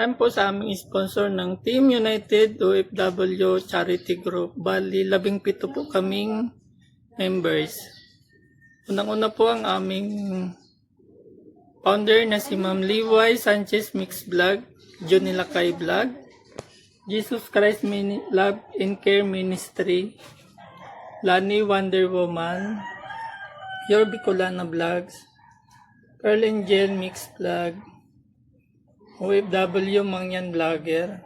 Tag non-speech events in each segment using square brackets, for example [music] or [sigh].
Time po sa aming sponsor ng Team United OFW Charity Group. Bali, labing pito po kaming members. Unang-una po ang aming founder na si Ma'am Liway Sanchez Mix Vlog, Johnny Lakay Vlog, Jesus Christ Mini Love and Care Ministry, Lani Wonder Woman, Your Bicolana Vlogs, Pearl Angel Mix Vlog, OFW Mangyan Vlogger,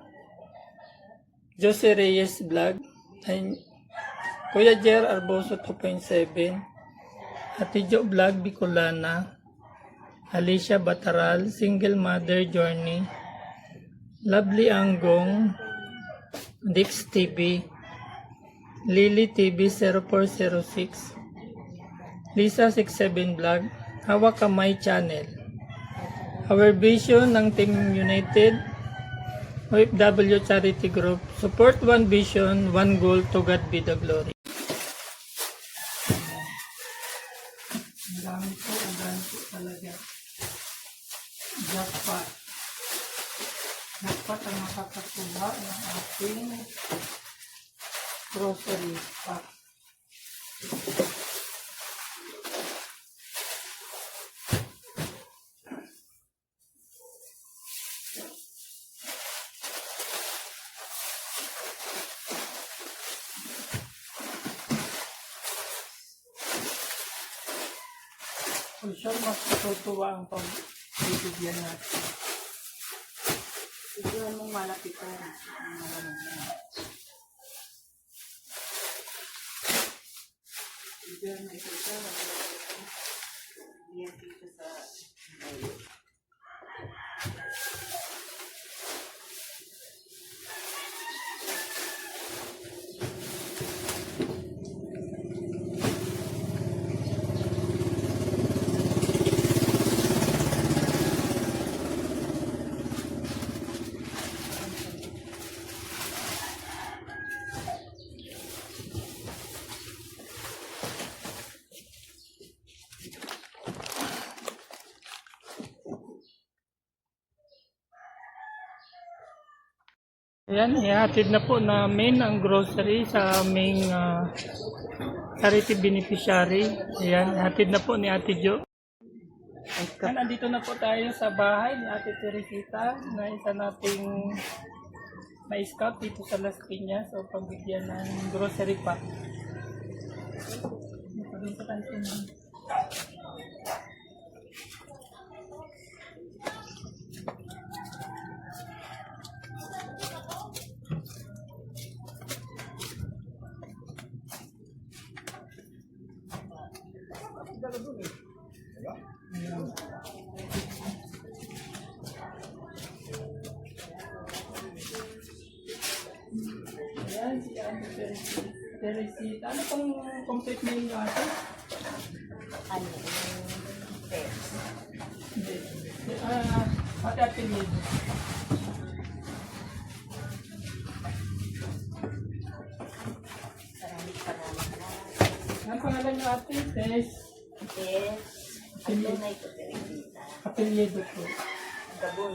Jose Reyes Vlog, ay, Kuya Jer Arboso 2.7, Ate Jo Vlog Bicolana, Alicia Bataral, Single Mother Journey, Lovely Anggong, Dix TV, Lily TV 0406, Lisa 67 Vlog, Hawa Kamay Channel, Our vision ng Team United OFW Charity Group, support one vision, one goal, to God be the glory. Ang dami po, ang dami po talaga. Jackpot. Jackpot ang makakakuha ng ating grocery pack. Matutuwa ang pagbibigyan natin. Siguro mong malapitan. ang ano. Siguro na ito ito. Ayan, ihatid na po namin ang grocery sa aming ah, charity beneficiary. Ayan, ihatid na po ni Ate Jo. Ayan, andito na po tayo sa bahay ni Ate Teresita na isa nating na-scout dito sa Las Piñas o pagbigyan ng grocery pack. Dito rin sa kantin. Ayan, si Ate Teresita. Ano pong complete name niyo ate? ano. Hindi. Ah, ate apelido. Maraming maraming na. Ang pangalan niyo ate? Tess. Pets. Ang tunay ko Teresita. Apelido po. Gabon.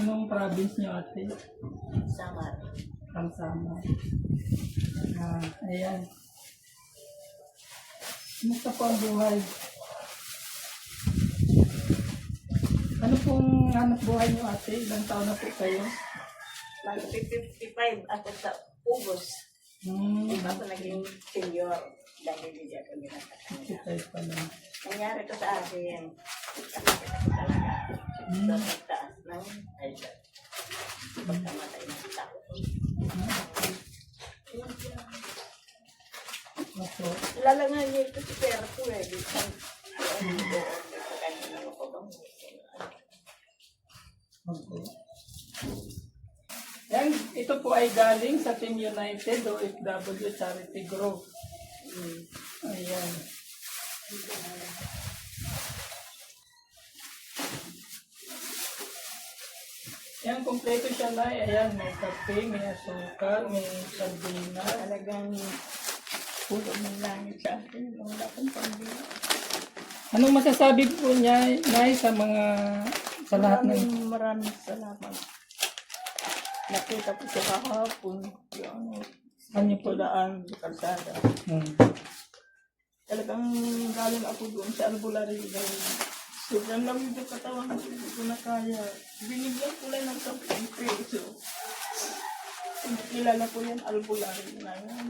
Anong province niyo ate? Samar. Kansama. Ah, ayan. Kumusta po ang buhay? Ano pong hanap buhay niyo ate? Ilang taon na po kayo? Mag-55 ako sa Ubos. Hmm, pa ako naging senior. Dahil hindi ako ginagawa. 55 pa lang. Nangyari ko sa akin. Ko talaga. Sa pagtaas ng height. Pagkamatay ng tao. Lalangan niya ito si Pero ko eh. Yan, ito po ay galing sa Team United o FW Charity Group. Hmm. Ayan. Yan, kompleto siya na. Ayan, may kape, may asukal, may sardinas. Talagang pulo ng langit sa akin. Wala akong pambili. Anong masasabi po niya, Nay, sa mga, sa lahat ng Maraming maraming salamat. Nakita ko siya kahapon. Yung niyo po? sa kalsada. Hmm. Talagang galing ako doon sa albularyo sobrang lamig ng katawan ko. Hindi ko na kaya. Binigyan ko lang ng 10 peso. Kilala ko yan, albularyo na yan.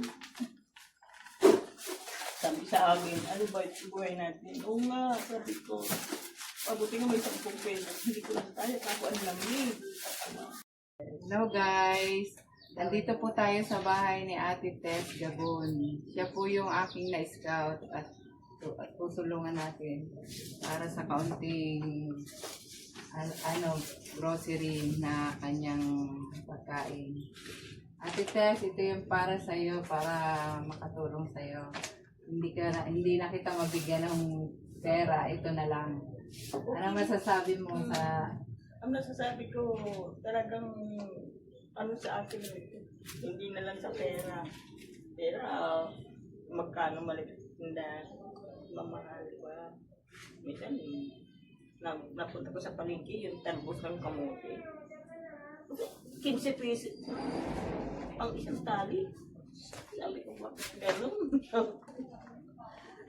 Sabi sa akin, ano ba ito buhay natin? Oo nga, sabi ko. Pabuti nga may 10 peso. Hindi ko lang kaya, kako ang lamig. Hello guys! Nandito po tayo sa bahay ni Ate Tess Gabon. Siya po yung aking na-scout at, at tutulungan natin para sa kaunting an- ano, grocery na kanyang pagkain. Ate Tess, ito yung para sa iyo para makatulong sa iyo. Hindi ka na, hindi na kita mabigyan ng pera, ito na lang. Ano masasabi mo sa Ang nasasabi ko, talagang ano sa akin, hindi na lang sa pera. Pera, magkano maliit na mamahal pa. Minsan, na, napunta ko sa palengke, yung talbos ng kamote. 15 pesos. Ang isang tali. Sabi ko, bakit ganun?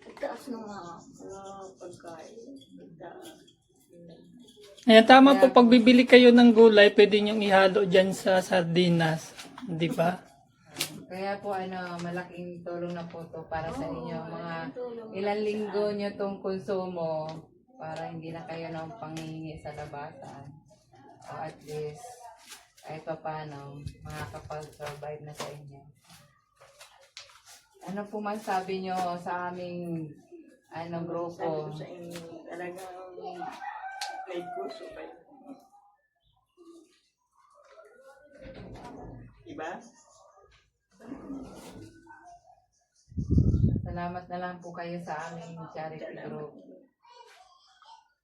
Ang taas ng mga mga pagkain. Ang taas. Ayan, tama po, pag bibili kayo ng gulay, pwede niyong ihalo dyan sa sardinas. Di ba? Kaya po ano, malaking tulong na po to para sa inyo. Mga ilang linggo nyo tong konsumo para hindi na kayo nang panghingi sa labasan. O at least, kahit pa paano, makakapag-survive na sa inyo. Ano po man sabi nyo sa aming ano, Sabi grupo? ko sa inyo, talagang may kurso kayo. Diba? Salamat na lang po kayo sa aming charity group.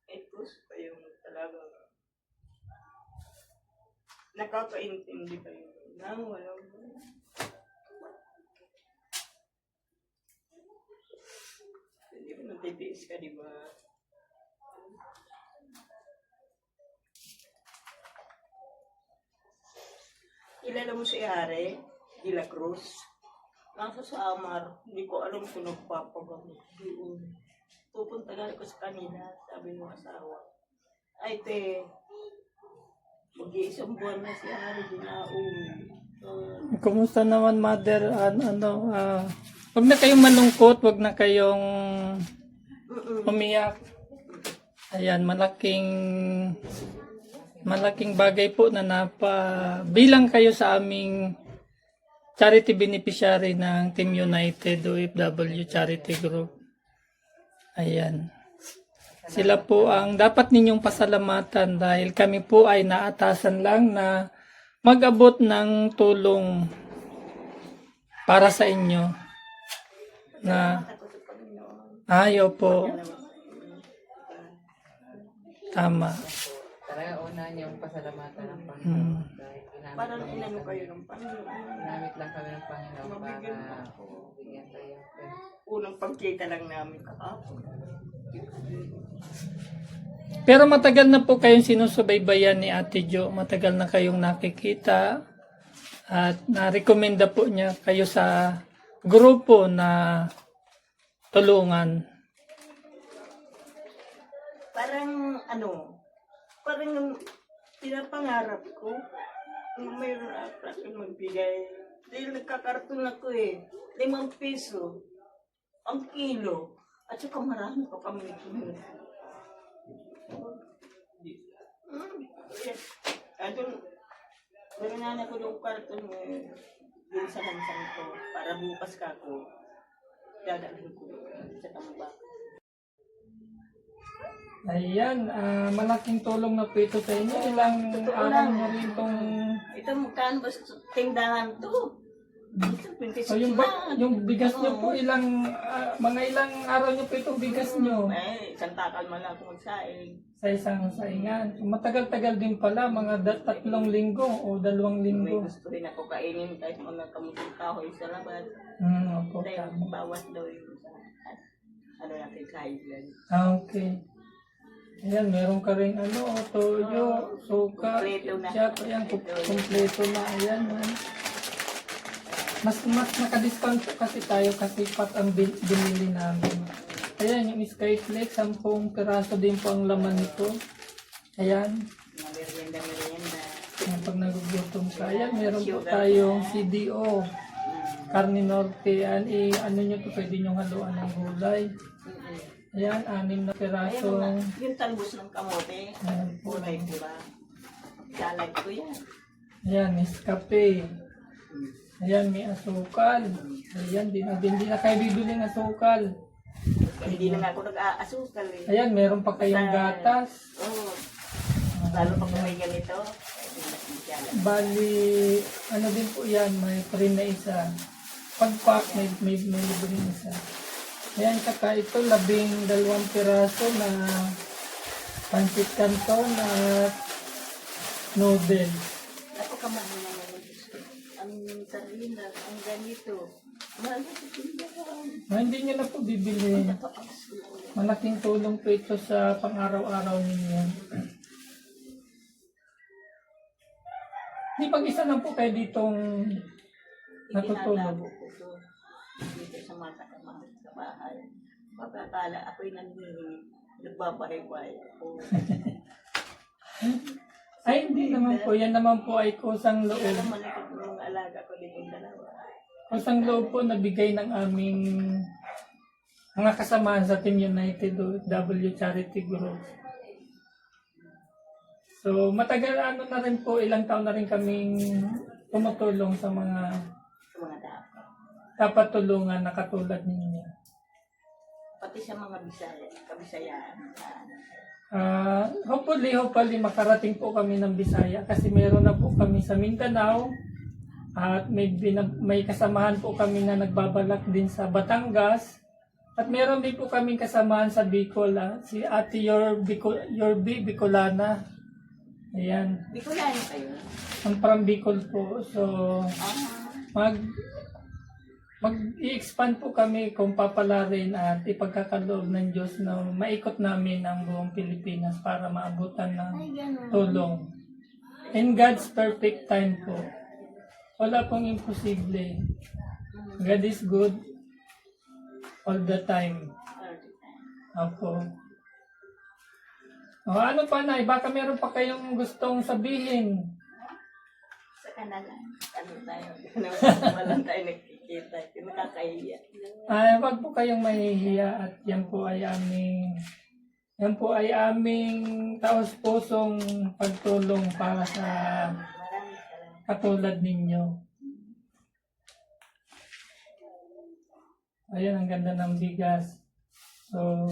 May kurso kayo talagang nakakaintindi kayo ng walang hindi mo natitiis ka, di ba? Kilala mo si Are, de la Cruz. Nasa sa Amar, hindi ko alam kung nagpapagamot doon. Pupunta nga ako sa kanila, sabi ng asawa. Ay, te, mag-iisang buwan na si Are, di na uwi. Uh, Kumusta naman, mother? An- ano, ah, wag na kayong malungkot, wag na kayong umiyak. Ayan, malaking malaking bagay po na napa bilang kayo sa aming charity beneficiary ng Team United OFW Charity Group. Ayan. Sila po ang dapat ninyong pasalamatan dahil kami po ay naatasan lang na mag-abot ng tulong para sa inyo na ayaw po tama Talaga una niyong pasalamatan ng Panginoon Hmm. dahil ginamit Parang kami inano kayo ng Panginoon. Ginamit lang kami ng Panginoon Mabigyan para ako. bigyan kayo. Unang pagkita lang namin kahapon. pero matagal na po kayong sinusubaybayan ni Ate Jo matagal na kayong nakikita at na-recommenda po niya kayo sa grupo na tulungan Parang ano, parang pinapangarap ko kung mayroon ako akin magbigay. Dahil nagkakarton ako eh, limang piso ang kilo. At saka marami pa kami kinuha. Hmm. Meron na ako ng karton eh, dun sa hansan ko para bukas ka ako. Dadalhin ko sa tambak. Ayan, ah, malaking tulong na po ito sa inyo. Ilang Totoo araw lang. na rin itong... Ito magkano ba sa tindahan to? Ito, 26 So yung, na. ba- yung bigas nyo po, ilang, ah, mga ilang araw nyo po itong bigas nyo Eh, isang takal man lang ako magsaing. sa isang saingan. Matagal-tagal din pala, mga da- tatlong linggo o dalawang May linggo. gusto rin ako kainin kahit mga kamuting kahoy sa labas. Hmm, opo, Dahil tama. bawas daw yung sa ano natin sa island. Ah, okay. Ayan, meron ka rin ano, toyo, suka, ketchup, ayan, kum- kompleto na, ayan. man. Mas mas naka-discount kasi tayo kasi pat ang bin- binili namin. Ayan, yung Skyflex, 10 piraso din po ang laman nito. Ayan. Ayan, pag nagugutom ka. Ayan, meron po tayong CDO. Carne Norte. Ayan, i ano nyo to, pwede nyo haluan ng gulay. Ayan, anim na piraso. mga, yung talbos ng kamote. Ayan po. Kulay pula. Salad ko yan. Ayan, Nescafe. Ayan, may asukal. Ayan, di na, di na kayo bibili ng asukal. Hindi na nga ako nag-aasukal eh. Ayan, meron pa kayong gatas. Oo. Lalo pa kung may ganito. Bali, ano din po yan, may free na isa. Pag pack, may, may, may libre na isa. Ayan, saka ito, labing dalawang piraso na pancit canton at noodles. Ako kamahal na naman. Ang sardinas, ang ganito. Mahal na. Ah, hindi nyo na po bibili. Malaking tulong po ito sa pang-araw-araw ninyo. Di pag isa lang po kayo ditong natutulog. Itinatabo ko dito sa mga kasamahan sa bahay. Pagkakala ako'y nangingi, nagbabahay-bahay ako. [laughs] Ay, hindi naman po. Yan naman po ay kusang loob. Alam mo na mga alaga ko dito yung dalawa. Kusang loob po nabigay ng aming mga kasamahan sa Team United W Charity Group. So, matagal ano na rin po, ilang taon na rin kaming tumutulong sa mga. Dapat tulungan na katulad ninyo. Pati sa mga bisaya, kabisayaan. Ah, hopefully, hopefully makarating po kami ng Bisaya kasi meron na po kami sa Mindanao at may, binab- may kasamahan po kami na nagbabalak din sa Batangas at meron din po kami kasamahan sa Bicol, ah, si Ate Your, Bicol, Your B, Bicolana. Ayan, Bicolano kayo. ang from Bicol po. So, Ah, mag mag-i-expand po kami kung papalarin at ipagkakaloob ng Diyos na maikot namin ang buong Pilipinas para maabutan ng tulong. In God's perfect time po. Wala pong imposible. God is good all the time. Opo. O ano pa na? Baka meron pa kayong gustong sabihin. Sa kanalan. Ano tayo? [laughs] Walang tayo nakikita. Nakakahiya. Ay, wag po kayong mahihiya at yan po ay aming yan po ay aming taos pusong pagtulong para sa katulad ninyo. Ayan, ang ganda ng bigas. So,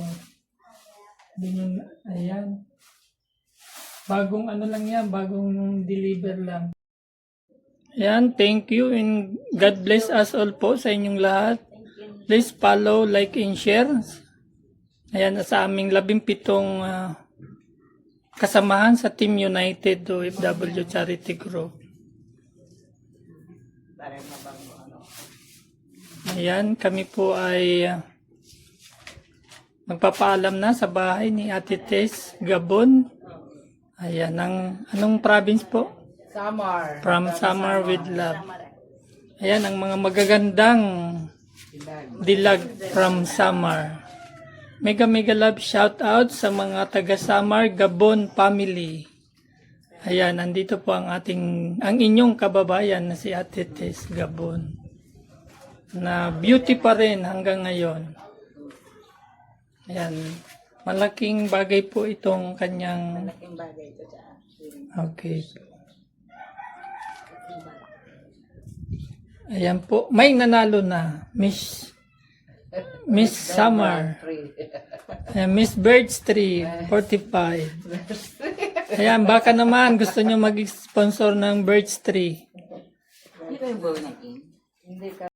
nyo, ayan. Bagong ano lang yan, bagong deliver lang. Ayan, thank you and God bless us all po sa inyong lahat. Please follow, like, and share. Ayan, sa aming labing pitong ah, kasamahan sa Team United OFW Charity Group. Ayan, kami po ay ah, magpapaalam na sa bahay ni Ate Tess Gabon. Ayan, ang, anong province po? Summer. From Summer with Love. Ayan, ang mga magagandang Dilag. from Samar. Mega mega love shout out sa mga taga Samar Gabon family. Ayan, nandito po ang ating ang inyong kababayan na si Ate Tess Gabon. Na beauty pa rin hanggang ngayon. Ayan, malaking bagay po itong kanyang Malaking bagay ito. Okay. Ayan po, may nanalo na. Miss Miss [laughs] Summer. [laughs] Ayan, Miss Birds Tree, 45. [laughs] Ayan, baka naman gusto nyo mag-sponsor ng Birds Tree. Hindi kayo ba naging? Hindi ka